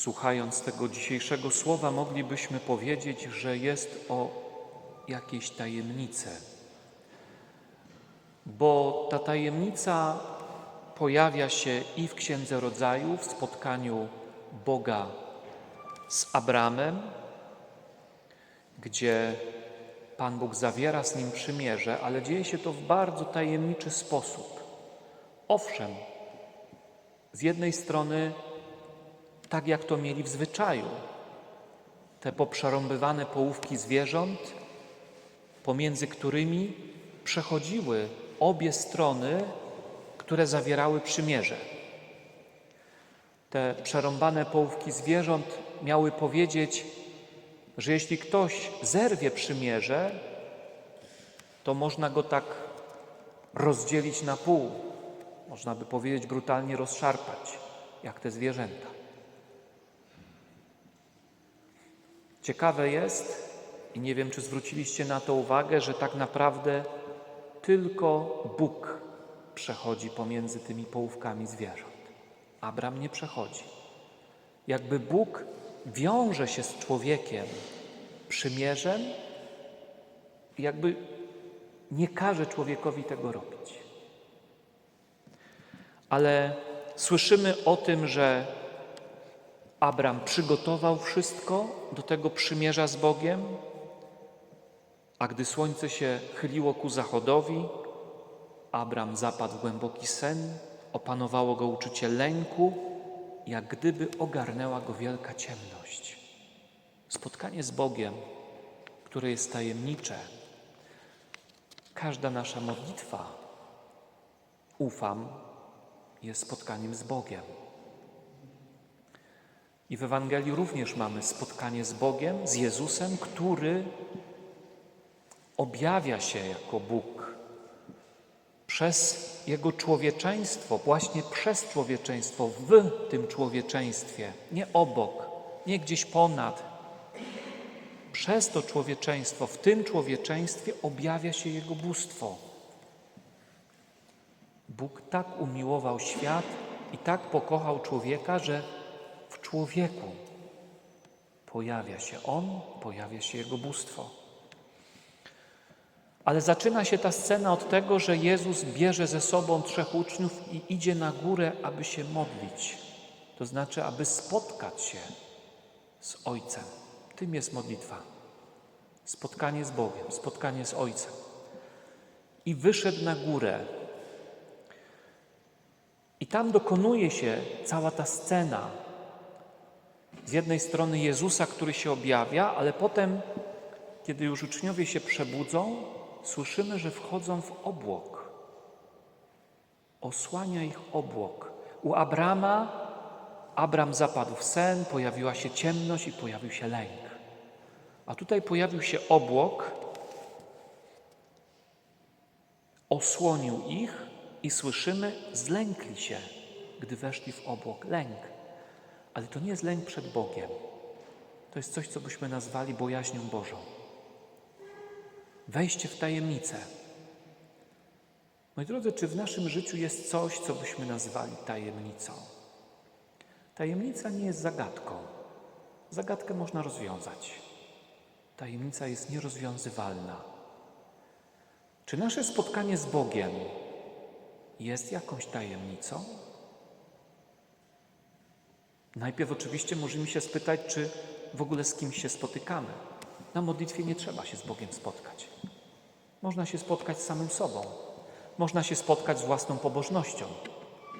Słuchając tego dzisiejszego słowa, moglibyśmy powiedzieć, że jest o jakiejś tajemnicy. Bo ta tajemnica pojawia się i w Księdze Rodzaju, w spotkaniu Boga z Abramem, gdzie Pan Bóg zawiera z nim przymierze, ale dzieje się to w bardzo tajemniczy sposób. Owszem, z jednej strony, tak jak to mieli w zwyczaju, te poprzerąbywane połówki zwierząt, pomiędzy którymi przechodziły obie strony, które zawierały przymierze. Te przerąbane połówki zwierząt miały powiedzieć, że jeśli ktoś zerwie przymierze, to można go tak rozdzielić na pół. Można by powiedzieć brutalnie rozszarpać, jak te zwierzęta. Ciekawe jest, i nie wiem, czy zwróciliście na to uwagę, że tak naprawdę tylko Bóg przechodzi pomiędzy tymi połówkami zwierząt. Abram nie przechodzi. Jakby Bóg wiąże się z człowiekiem przymierzem, jakby nie każe człowiekowi tego robić. Ale słyszymy o tym, że Abram przygotował wszystko do tego przymierza z Bogiem, a gdy słońce się chyliło ku zachodowi, Abram zapadł w głęboki sen, opanowało go uczucie lęku, jak gdyby ogarnęła go wielka ciemność. Spotkanie z Bogiem, które jest tajemnicze, każda nasza modlitwa, ufam, jest spotkaniem z Bogiem. I w Ewangelii również mamy spotkanie z Bogiem, z Jezusem, który objawia się jako Bóg przez Jego człowieczeństwo, właśnie przez człowieczeństwo, w tym człowieczeństwie, nie obok, nie gdzieś ponad. Przez to człowieczeństwo, w tym człowieczeństwie objawia się Jego bóstwo. Bóg tak umiłował świat i tak pokochał człowieka, że człowieku pojawia się On, pojawia się Jego bóstwo. Ale zaczyna się ta scena od tego, że Jezus bierze ze sobą trzech uczniów i idzie na górę, aby się modlić. To znaczy, aby spotkać się z Ojcem. Tym jest modlitwa. Spotkanie z Bogiem, spotkanie z Ojcem. I wyszedł na górę. I tam dokonuje się cała ta scena. Z jednej strony Jezusa, który się objawia, ale potem, kiedy już uczniowie się przebudzą, słyszymy, że wchodzą w obłok. Osłania ich obłok. U Abrama, Abram zapadł w sen, pojawiła się ciemność i pojawił się lęk. A tutaj pojawił się obłok, osłonił ich i słyszymy, zlękli się, gdy weszli w obłok. Lęk. Ale to nie jest lęk przed Bogiem. To jest coś, co byśmy nazwali bojaźnią Bożą. Wejście w tajemnicę. Moi drodzy, czy w naszym życiu jest coś, co byśmy nazwali tajemnicą? Tajemnica nie jest zagadką. Zagadkę można rozwiązać. Tajemnica jest nierozwiązywalna. Czy nasze spotkanie z Bogiem jest jakąś tajemnicą? Najpierw oczywiście możemy się spytać, czy w ogóle z kimś się spotykamy. Na modlitwie nie trzeba się z Bogiem spotkać. Można się spotkać z samym sobą. Można się spotkać z własną pobożnością.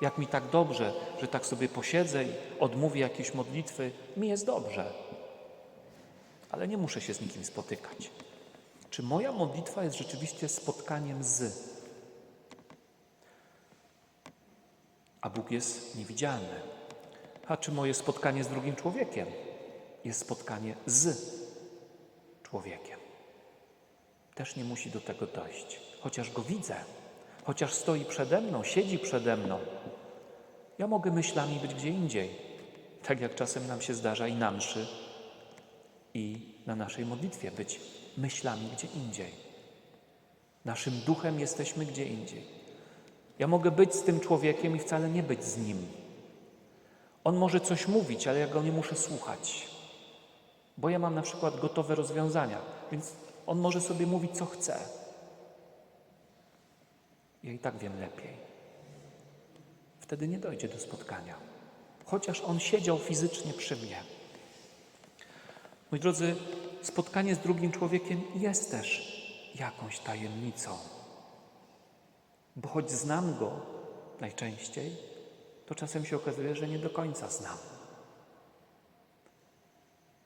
Jak mi tak dobrze, że tak sobie posiedzę i odmówię jakiejś modlitwy, mi jest dobrze. Ale nie muszę się z nikim spotykać. Czy moja modlitwa jest rzeczywiście spotkaniem z? A Bóg jest niewidzialny. A czy moje spotkanie z drugim człowiekiem jest spotkanie z człowiekiem? Też nie musi do tego dojść, chociaż go widzę, chociaż stoi przede mną, siedzi przede mną. Ja mogę myślami być gdzie indziej, tak jak czasem nam się zdarza i na mszy, i na naszej modlitwie być myślami gdzie indziej. Naszym duchem jesteśmy gdzie indziej. Ja mogę być z tym człowiekiem i wcale nie być z nim. On może coś mówić, ale ja go nie muszę słuchać, bo ja mam na przykład gotowe rozwiązania, więc on może sobie mówić, co chce. Ja i tak wiem lepiej. Wtedy nie dojdzie do spotkania, chociaż on siedział fizycznie przy mnie. Moi drodzy, spotkanie z drugim człowiekiem jest też jakąś tajemnicą, bo choć znam go najczęściej, to czasem się okazuje, że nie do końca znam.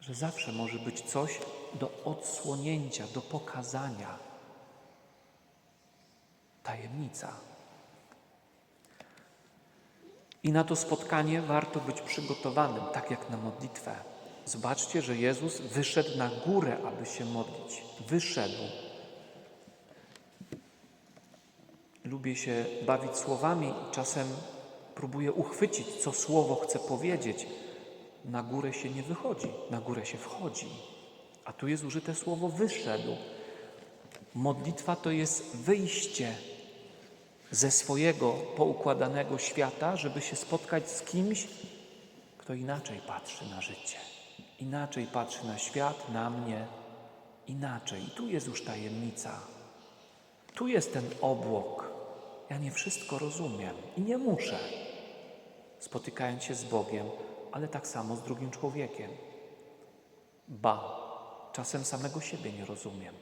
Że zawsze może być coś do odsłonięcia, do pokazania. Tajemnica. I na to spotkanie warto być przygotowanym, tak jak na modlitwę. Zobaczcie, że Jezus wyszedł na górę, aby się modlić. Wyszedł. Lubię się bawić słowami i czasem próbuję uchwycić, co słowo chce powiedzieć. Na górę się nie wychodzi, na górę się wchodzi. A tu jest użyte słowo wyszedł. Modlitwa to jest wyjście ze swojego poukładanego świata, żeby się spotkać z kimś, kto inaczej patrzy na życie, inaczej patrzy na świat, na mnie, inaczej. I tu jest już tajemnica. Tu jest ten obłok. Ja nie wszystko rozumiem i nie muszę, spotykając się z Bogiem, ale tak samo z drugim człowiekiem. Ba, czasem samego siebie nie rozumiem.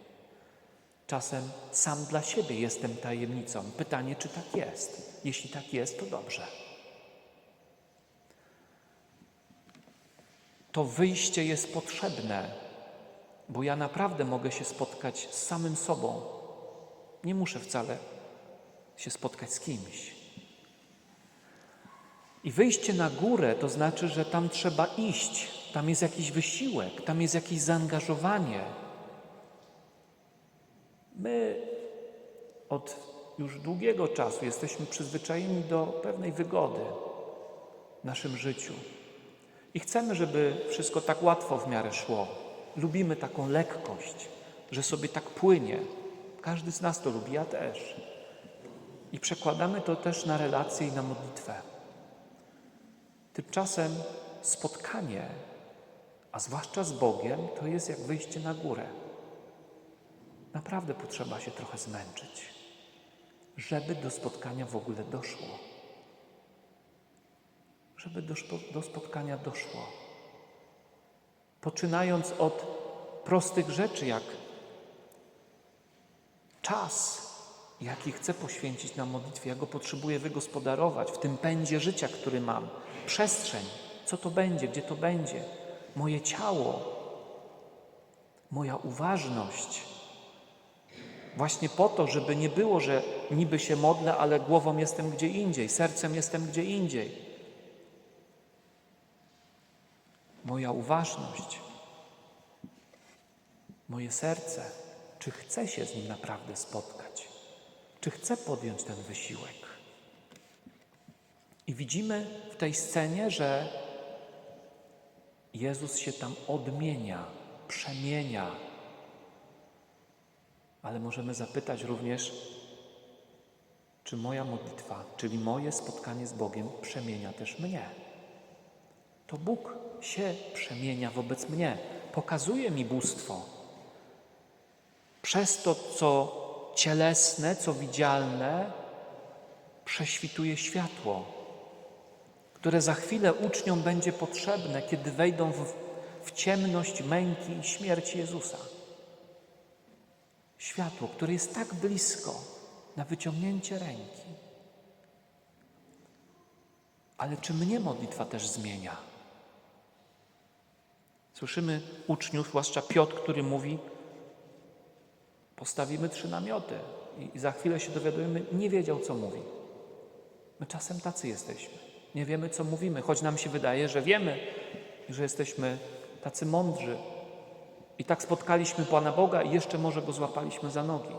Czasem sam dla siebie jestem tajemnicą. Pytanie, czy tak jest? Jeśli tak jest, to dobrze. To wyjście jest potrzebne, bo ja naprawdę mogę się spotkać z samym sobą. Nie muszę wcale się spotkać z kimś. I wyjście na górę to znaczy, że tam trzeba iść, tam jest jakiś wysiłek, tam jest jakieś zaangażowanie. My od już długiego czasu jesteśmy przyzwyczajeni do pewnej wygody w naszym życiu. I chcemy, żeby wszystko tak łatwo w miarę szło. Lubimy taką lekkość, że sobie tak płynie. Każdy z nas to lubi, ja też. I przekładamy to też na relacje i na modlitwę. Tymczasem spotkanie, a zwłaszcza z Bogiem, to jest jak wyjście na górę. Naprawdę potrzeba się trochę zmęczyć, żeby do spotkania w ogóle doszło. Żeby do, do spotkania doszło. Poczynając od prostych rzeczy, jak czas, jaki chcę poświęcić na modlitwę, ja go potrzebuję wygospodarować w tym pędzie życia, który mam, przestrzeń, co to będzie, gdzie to będzie, moje ciało, moja uważność. Właśnie po to, żeby nie było, że niby się modlę, ale głową jestem gdzie indziej, sercem jestem gdzie indziej. Moja uważność, moje serce, czy chcę się z nim naprawdę spotkać, czy chcę podjąć ten wysiłek. I widzimy w tej scenie, że Jezus się tam odmienia, przemienia. Ale możemy zapytać również, czy moja modlitwa, czyli moje spotkanie z Bogiem przemienia też mnie. To Bóg się przemienia wobec mnie, pokazuje mi bóstwo. Przez to, co cielesne, co widzialne, prześwituje światło, które za chwilę uczniom będzie potrzebne, kiedy wejdą w, w ciemność męki i śmierci Jezusa. Światło, które jest tak blisko, na wyciągnięcie ręki. Ale czy mnie modlitwa też zmienia? Słyszymy uczniów, zwłaszcza Piotr, który mówi: Postawimy trzy namioty, i za chwilę się dowiadujemy, nie wiedział, co mówi. My czasem tacy jesteśmy. Nie wiemy, co mówimy, choć nam się wydaje, że wiemy, że jesteśmy tacy mądrzy. I tak spotkaliśmy Pana Boga i jeszcze może go złapaliśmy za nogi.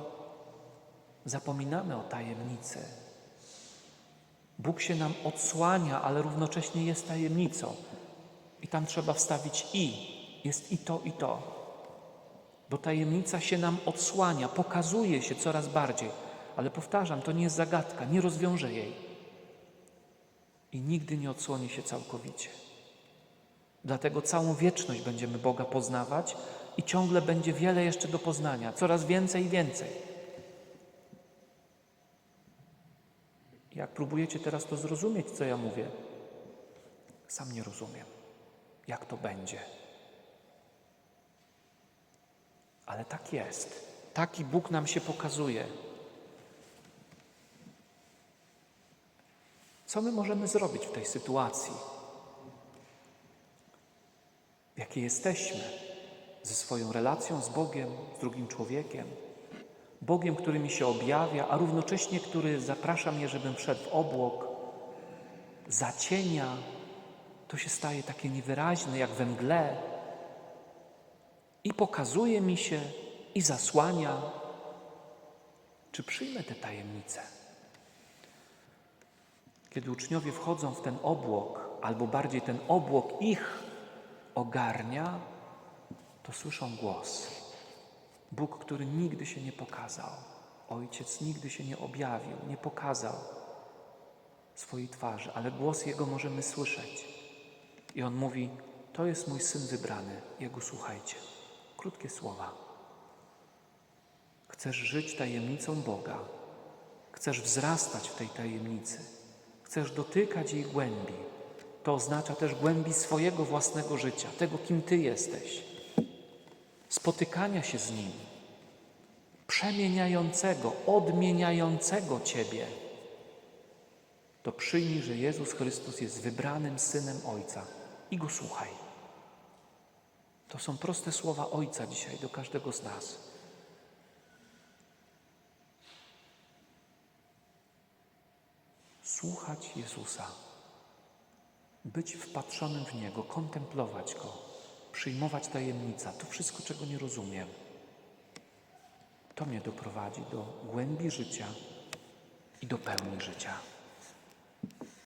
Zapominamy o tajemnicy. Bóg się nam odsłania, ale równocześnie jest tajemnicą. I tam trzeba wstawić i. Jest i to, i to. Bo tajemnica się nam odsłania, pokazuje się coraz bardziej. Ale powtarzam, to nie jest zagadka, nie rozwiąże jej. i nigdy nie odsłoni się całkowicie. Dlatego całą wieczność będziemy Boga poznawać i ciągle będzie wiele jeszcze do poznania, coraz więcej i więcej. Jak próbujecie teraz to zrozumieć, co ja mówię, sam nie rozumiem, jak to będzie. Ale tak jest. Taki Bóg nam się pokazuje. Co my możemy zrobić w tej sytuacji, w jakiej jesteśmy, ze swoją relacją z Bogiem, z drugim człowiekiem? Bogiem, który mi się objawia, a równocześnie który zaprasza mnie, żebym wszedł w obłok, zacienia, to się staje takie niewyraźne, jak we mgle, i pokazuje mi się, i zasłania. Czy przyjmę te tajemnice? Kiedy uczniowie wchodzą w ten obłok, albo bardziej ten obłok ich ogarnia, to słyszą głos. Bóg, który nigdy się nie pokazał, Ojciec nigdy się nie objawił, nie pokazał swojej twarzy, ale głos Jego możemy słyszeć. I On mówi: To jest mój syn wybrany, Jego słuchajcie. Krótkie słowa. Chcesz żyć tajemnicą Boga, chcesz wzrastać w tej tajemnicy, chcesz dotykać jej głębi. To oznacza też głębi swojego własnego życia, tego, kim Ty jesteś, spotykania się z Nim, przemieniającego, odmieniającego Ciebie. To przyjmij, że Jezus Chrystus jest wybranym synem Ojca i go słuchaj. To są proste słowa Ojca dzisiaj do każdego z nas. Słuchać Jezusa, być wpatrzonym w Niego, kontemplować Go, przyjmować tajemnica, to wszystko, czego nie rozumiem. To mnie doprowadzi do głębi życia i do pełni życia.